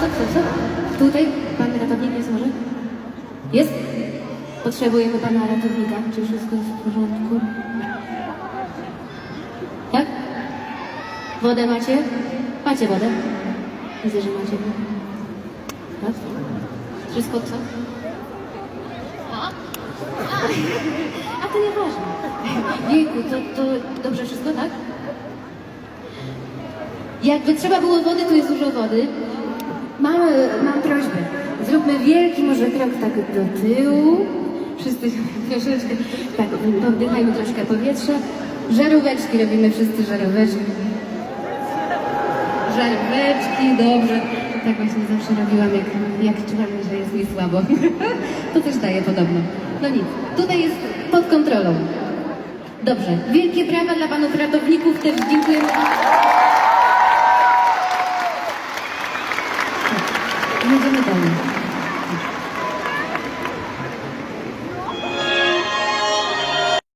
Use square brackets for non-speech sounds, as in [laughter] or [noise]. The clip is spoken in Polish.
co? Tutaj pan ratownik jest może? Jest? Potrzebujemy pana ratownika. Czy wszystko jest w porządku? Tak? Wodę macie? Macie wodę? Widzę, że macie wodę. Tak? Wszystko co? A to nieważne. Jejku, to, to dobrze wszystko, tak? Jakby trzeba było wody, tu jest dużo wody. Mam, mam prośbę. Zróbmy wielki może krok tak do tyłu. Wszyscy [laughs] troszeczkę, tak, oddychajmy troszkę powietrza. Żaróweczki robimy wszyscy żaróweczki. Żaróweczki, dobrze. Tak właśnie zawsze robiłam, jak, jak czułam, że jest mi słabo. [laughs] to też daje podobno. No nic, tutaj jest pod kontrolą. Dobrze, wielkie brawa dla panów ratowników, też dziękujemy. 初めみたいです